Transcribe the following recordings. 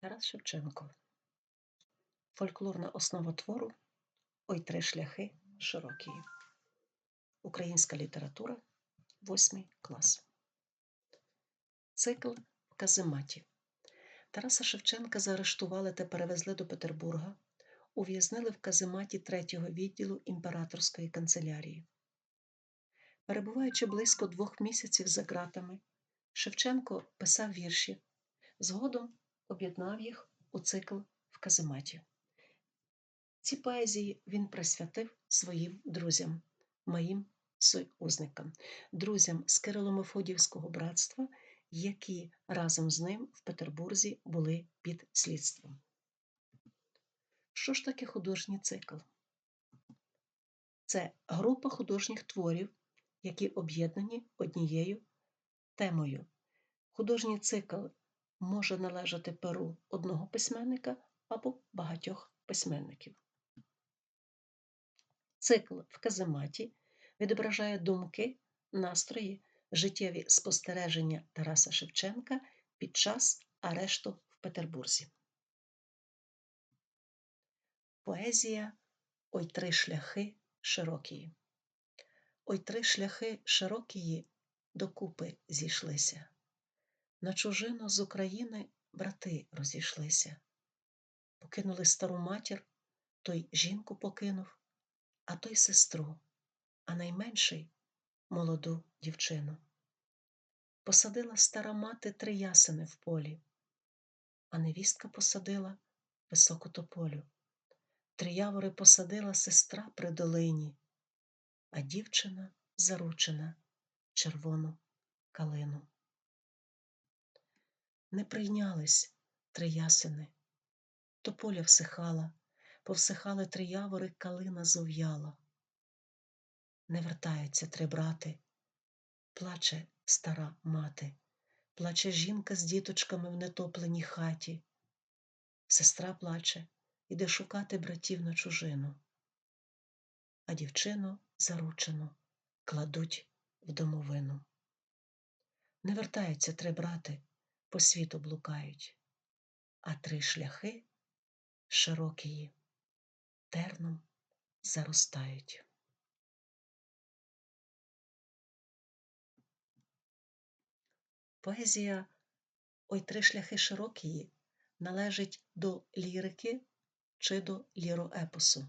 Тарас Шевченко. Фольклорна основа твору Ой три шляхи широкі. Українська література, 8 клас. Цикл Казематі. Тараса Шевченка заарештували та перевезли до Петербурга, ув'язнили в Казематі третього відділу імператорської канцелярії. Перебуваючи близько двох місяців за ґратами, Шевченко писав вірші, згодом об'єднав їх у цикл в Казематі. Ці поезії він присвятив своїм друзям, моїм союзникам, друзям з Кирило-Мефодіївського братства, які разом з ним в Петербурзі були під слідством. Що ж таке художній цикл? Це група художніх творів, які об'єднані однією темою. Художній цикл може належати перу одного письменника або багатьох письменників. Цикл в казематі відображає думки, настрої, життєві спостереження Тараса Шевченка під час арешту в Петербурзі. Поезія Ой три шляхи широкії. Ой три шляхи широкії докупи зійшлися. На чужину з України брати розійшлися. Покинули стару матір, той жінку покинув, а той сестру, а найменший молоду дівчину. Посадила стара мати три ясени в полі, а невістка посадила високу тополю. Три явори посадила сестра при долині, а дівчина заручена червону калину. Не прийнялись три ясени, тополя всихала, повсихали три явори, калина зов'яла. Не вертаються три брати, плаче стара мати, плаче жінка з діточками в нетопленій хаті. Сестра плаче, іде шукати братів на чужину, а дівчину заручену кладуть в домовину. Не вертаються три брати, по світу блукають, а три шляхи широкії терном заростають. Поезія Ой три шляхи широкії належить до лірики чи до ліроепосу.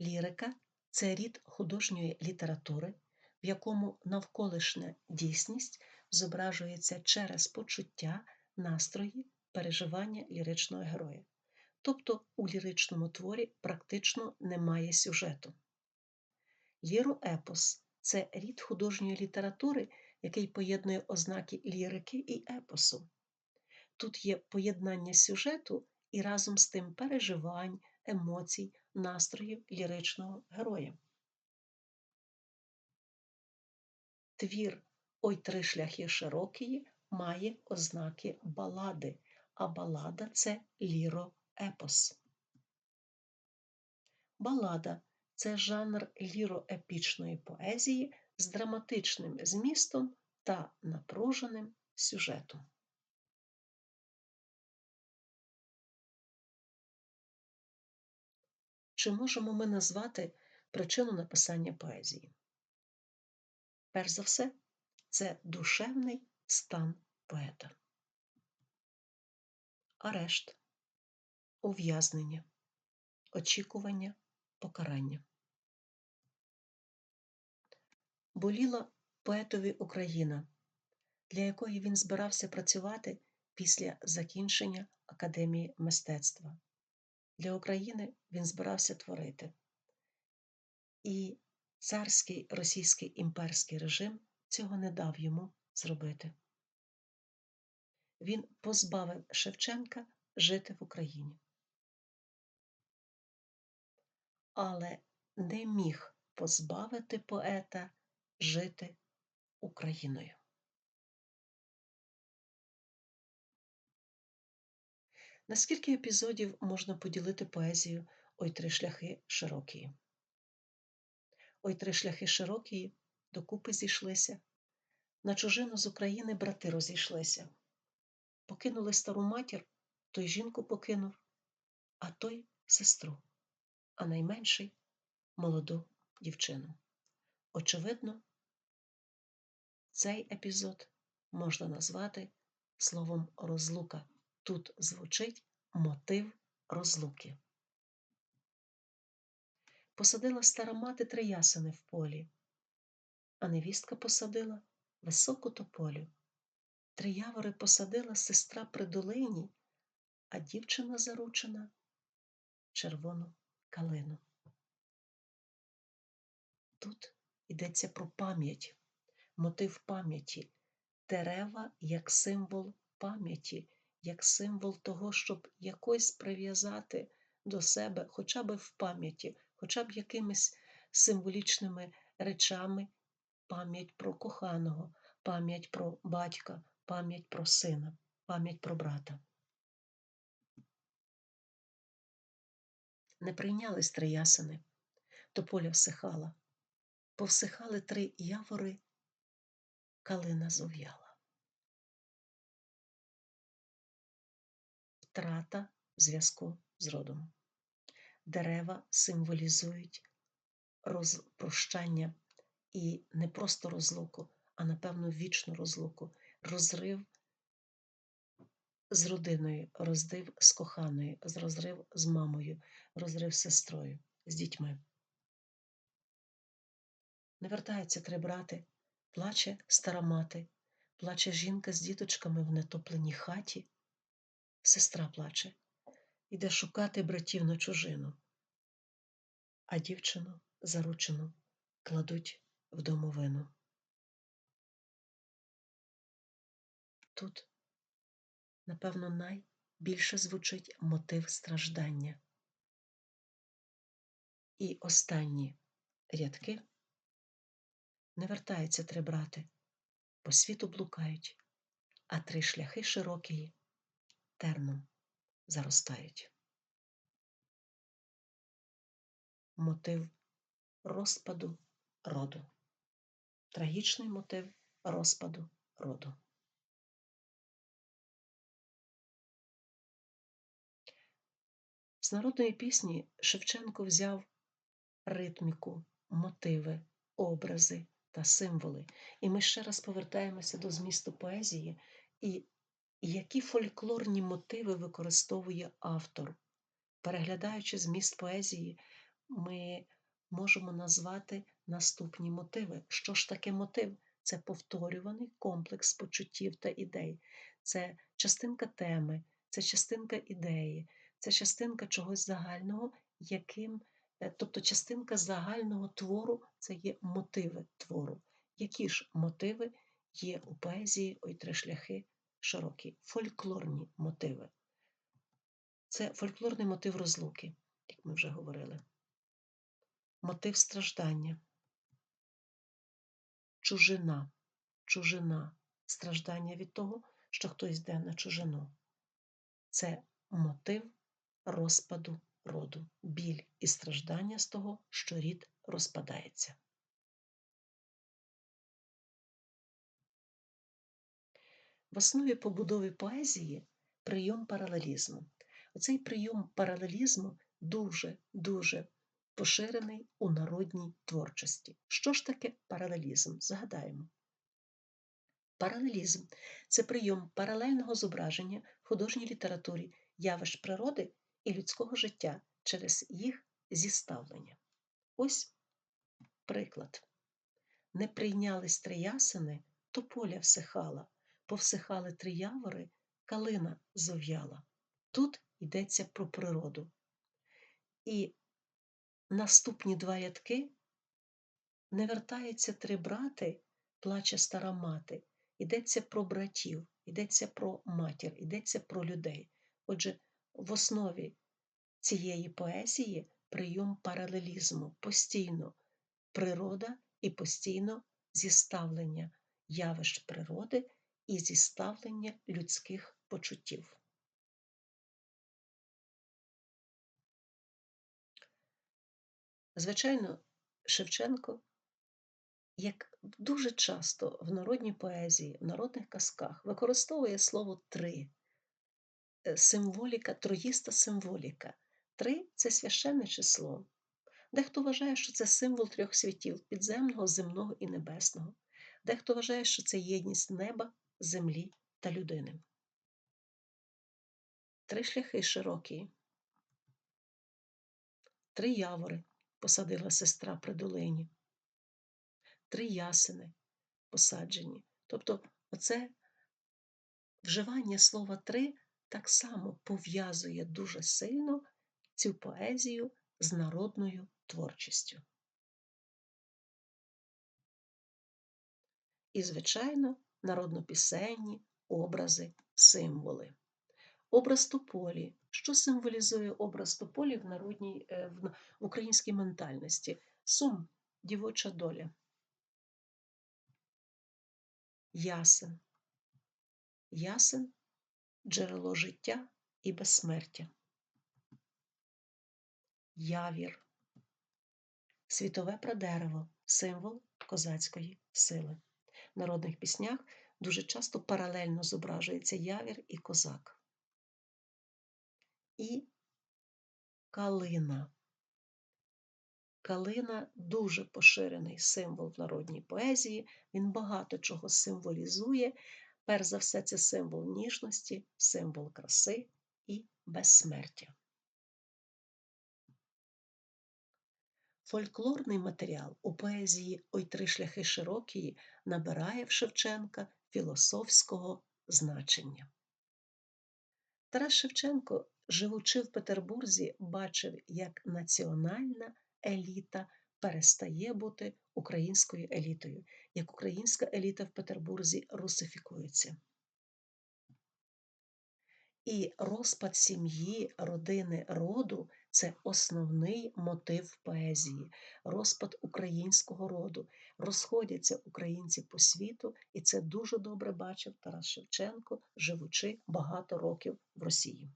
Лірика це рід художньої літератури, в якому навколишня дійсність зображується через почуття, настрої, переживання ліричного героя тобто у ліричному творі практично немає сюжету. Ліроепос це рід художньої літератури, який поєднує ознаки лірики і епосу. Тут є поєднання сюжету і разом з тим переживань, емоцій, настроїв ліричного героя. Твір Ой три шляхи широкії має ознаки балади, а балада це ліро епос. Балада це жанр ліроепічної поезії з драматичним змістом та напруженим сюжетом. Чи можемо ми назвати причину написання поезії? Перш за все, це душевний стан поета. Арешт ув'язнення, очікування, покарання. Боліла поетові Україна, для якої він збирався працювати після закінчення Академії мистецтва. Для України він збирався творити. І царський російський імперський режим цього не дав йому зробити. Він позбавив Шевченка жити в Україні але не міг позбавити поета жити Україною. На скільки епізодів можна поділити поезію Ой три шляхи широкі? Ой три шляхи широкі докупи зійшлися. На чужину з України брати розійшлися. Покинули стару матір, той жінку покинув, а той сестру, а найменший молоду дівчину. Очевидно, цей епізод можна назвати словом розлука. Тут звучить мотив розлуки. Посадила стара мати три ясени в полі, а невістка посадила високу тополю. Три явори посадила сестра при долині, а дівчина заручена червону калину. Тут йдеться про пам'ять, мотив пам'яті, дерева як символ пам'яті, як символ того, щоб якось прив'язати до себе, хоча б в пам'яті, хоча б якимись символічними речами пам'ять про коханого, пам'ять про батька, пам'ять про сина, пам'ять про брата. Не ясени, то поля всихала, повсихали три явори, калина зов'яла. Втрата зв'язку з родом. Дерева символізують розпрощання і не просто розлуку, а напевно вічну розлуку, розрив з родиною, розрив з коханою, розрив з мамою, розрив з сестрою, з дітьми. Не вертаються три брати, плаче стара мати, плаче жінка з діточками в нетопленій хаті. Сестра плаче, іде шукати братів на чужину, а дівчину заручену кладуть в домовину. Тут, напевно, найбільше звучить мотив страждання. І останні рядки не вертаються три брати, по світу блукають, а три шляхи широкі терном заростають. Мотив розпаду роду. Трагічний мотив розпаду роду. З народної пісні Шевченко взяв ритміку, мотиви, образи та символи. І ми ще раз повертаємося до змісту поезії і які фольклорні мотиви використовує автор. Переглядаючи зміст поезії, ми можемо назвати наступні мотиви. Що ж таке мотив? Це повторюваний комплекс почуттів та ідей, це частинка теми, це частинка ідеї, це частинка чогось загального, яким, е, тобто частинка загального твору це є мотиви твору. Які ж мотиви є у поезії «Ой три шляхи широкі, фольклорні мотиви? Це фольклорний мотив розлуки, як ми вже говорили мотив страждання, чужина, чужина, страждання від того, що хтось йде на чужину. Це мотив розпаду роду, біль і страждання з того, що рід розпадається. В основі побудови поезії прийом паралелізму. Оцей прийом паралелізму дуже-дуже поширений у народній творчості. Що ж таке паралелізм? Згадаємо. Паралелізм це прийом паралельного зображення в художній літературі явищ природи і людського життя через їх зіставлення. Ось приклад. Не прийнялись три ясени, то поля всихала, повсихали три явори, калина зов'яла. Тут йдеться про природу. І наступні два рядки не вертаються три брати, плаче стара мати. Йдеться про братів, йдеться про матір, йдеться про людей. Отже, в основі цієї поезії прийом паралелізму постійно природа і постійно зіставлення явищ природи і зіставлення людських почуттів. Звичайно, Шевченко, як дуже часто в народній поезії, в народних казках, використовує слово три. е, символіка, троїста символіка. Три це священне число. Дехто вважає, що це символ трьох світів підземного, земного і небесного. Дехто вважає, що це єдність неба, землі та людини. Три шляхи широкі. Три явори посадила сестра при долині. Три ясени посаджені. Тобто, оце вживання слова три так само пов'язує дуже сильно цю поезію з народною творчістю. І, звичайно, народнопісенні образи, символи. Образ тополі. Що символізує образ тополі в народній, е, в українській ментальності? Сум, дівоча доля. Ясен. Ясен джерело життя і безсмертя. Явір. Світове прадерево символ козацької сили. В народних піснях дуже часто паралельно зображується явір і козак. І калина. Калина дуже поширений символ в народній поезії, він багато чого символізує. Перш за все, це символ ніжності, символ краси і безсмертя. Фольклорний матеріал у поезії Ой три шляхи широкії набирає в Шевченка філософського значення. Тарас Шевченко, живучи в Петербурзі, бачив, як національна еліта перестає бути українською елітою, як українська еліта в Петербурзі русифікується. І розпад сім'ї, родини, роду це основний мотив поезії, розпад українського роду. Розходяться українці по світу, і це дуже добре бачив Тарас Шевченко, живучи багато років в Росії.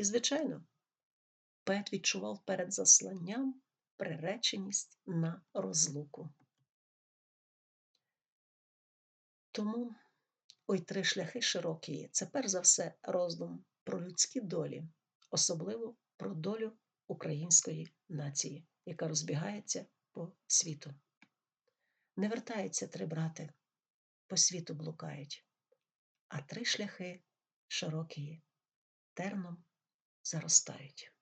І, звичайно, поет відчував перед засланням приреченість на розлуку. Тому ой три шляхи широкі це перш за все роздум про людські долі, особливо про долю української нації, яка розбігається по світу. Не вертаються три брати, по світу блукають, а три шляхи широкі терном заростають.